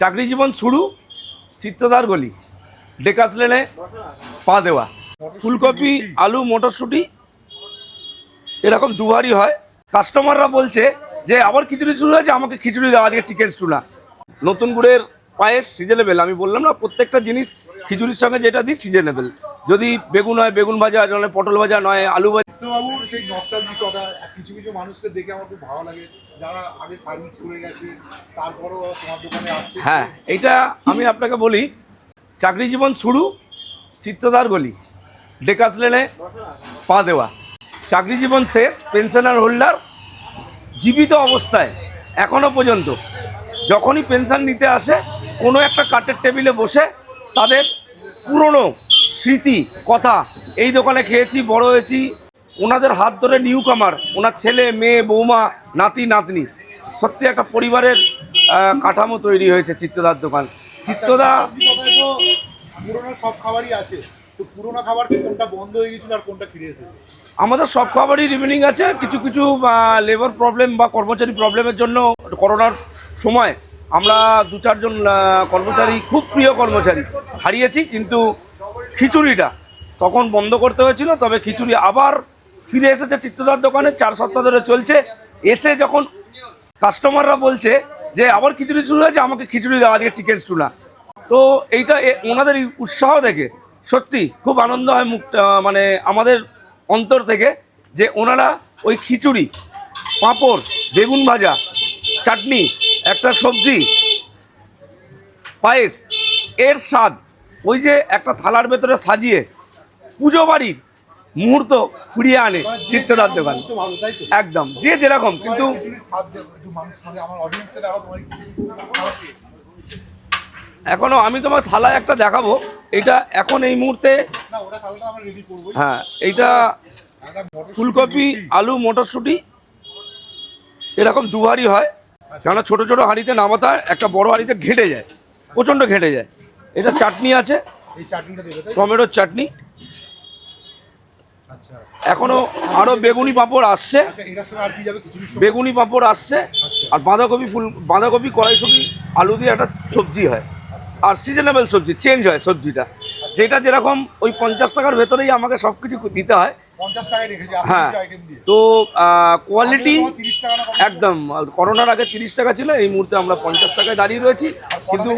চাকরি জীবন শুরু, চিত্তদার গলি। ডেকাস লেনে পা দেওয়া। ফুলকপি, আলু, মটরশুঁটি, এরকম দুবারই হয়। কাস্টমাররা বলছে যে আবার খিচুড়ি শুরু হয়েছে, আমাকে খিচুড়ি দেওয়া আজকে চিকেন স্টু না। নতুন গুড়ের পায়েস সিজনেবেল আমি বললাম না, প্রত্যেকটা জিনিস খিচুড়ির সঙ্গে যেটা দিই সিজনেবেল যদি বেগুন হয় বেগুন ভাজা নয় পটল ভাজা নয় আলু ভাজা। বাবুর সেই নস্টালজিকতা কিছু কিছু মানুষকে দেখে আমার খুব ভালো লাগে। যারা আগে সার্ভিস করে গেছে তারপরও তোমার দোকানে আসছে। হ্যাঁ এইটা আমি আপনাকে বলি চাকরি জীবন শুরু চিত্তদার গলি ডেকাস লেনে পা দেওয়া। চাকরি জীবন শেষ পেনশনার হোল্ডার জীবিত অবস্থায় এখনও পর্যন্ত। যখনই পেনশন নিতে আসে কোনো একটা কাঠের টেবিলে বসে তাদের পুরনো স্মৃতি কথা। এই দোকানে খেয়েছি বড় হয়েছি। ওনাদের হাত ধরে নিউ কামার ওনার ছেলে মেয়ে বৌমা নাতি নাতনি। সত্যি একটা পরিবারের কাঠামো তৈরি হয়েছে চিত্তদার দোকান। চিত্তদা পুরোনো সব খাবারই আছে। তো পুরোনো খাবার কোনটা বন্ধ হয়ে গেছিল আর কোনটা ফিরে এসেছে? আমাদের সব খাবারই রিমেনিং আছে। কিছু কিছু লেবার প্রবলেম বা কর্মচারী প্রবলেমের জন্য করোনার সময় আমরা দু চারজন কর্মচারী খুব প্রিয় কর্মচারী হারিয়েছি। কিন্তু খিচুড়িটা। তখন বন্ধ করতে হয়েছিল, তবে খিচুড়ি আবার ফিরে এসেছে চিত্রদার দোকানে, চার সপ্তাহ ধরে চলছে। এসে যখন কাস্টমাররা বলছে যে আবার খিচুড়ি শুরু হয়েছে, আমাকে খিচুড়ি দেওয়া আজকে চিকেন স্টু না। তো এইটা ওনাদের উৎসাহ দেখে, সত্যি খুব আনন্দ হয় মুখ মানে আমাদের অন্তর থেকে যে ওনারা ওই খিচুড়ি, পাঁপড়, বেগুন ভাজা, চাটনি, একটা সবজি, পায়েস, এর স্বাদ ওই যে একটা থালার ভেতরে সাজিয়ে পুজো বাড়ির মুহূর্ত ফুরিয়ে আনে যেরকম দোকান একদম, যে যেরকম, কিন্তু? এখনও আমি তোমার থালায় একটা দেখাবো, এটা এখন এই মুহূর্তে হ্যাঁ এইটা ফুলকপি, আলু, মটরশুঁটি, এরকম দুবারই হয় কেননা ছোট ছোট হাঁড়িতে নামাতে হয়, একটা বড় হাঁড়িতে ঘেঁটে যায়, প্রচণ্ড ঘেঁটে যায় এটা চাটনি আছে? টমেটোর চাটনি। আচ্ছা। এখনও আরও বেগুনি পাঁপড় আসছে। আচ্ছা আর বেগুনি পাঁপড় আসছে। আর বাঁধাকপি ফুল বাঁধাকপি কড়াইশুটি আলু দিয়ে একটা সবজি হয়। আর সিজনেবল সবজি চেঞ্জ হয় সবজিটা। যেটা যেরকম ওই পঞ্চাশ টাকার ভেতরেই আমাকে সব কিছু দিতে হয়। হ্যাঁ। তো কোয়ালিটি আগে তোমার 30 টাকা না কম একদম করোনার আগে তিরিশ টাকা ছিল এই মুহূর্তে আমরা পঞ্চাশ টাকায় দাঁড়িয়ে রয়েছি। কিন্তু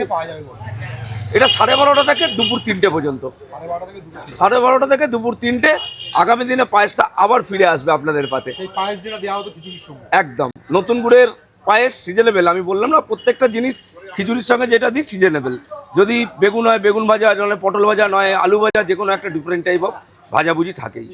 এটা সাড়ে বারোটা থেকে দুপুর তিনটে পর্যন্ত। সাড়ে বারোটা থেকে দুপুর তিনটে আগামী দিনে পায়েসটা আবার ফিরে আসবে আপনাদের পাতে। একদম। নতুন গুড়ের পায়েস সিজনেবেল আমি বললাম না প্রত্যেকটা জিনিস খিচুড়ির সঙ্গে যেটা দিই সিজনেবেল যদি বেগুন হয় বেগুন ভাজা নয় পটল ভাজা নয় আলু ভাজা যে কোনো একটা ডিফারেন্ট টাইপ অফ ভাজাভুজি থাকেই।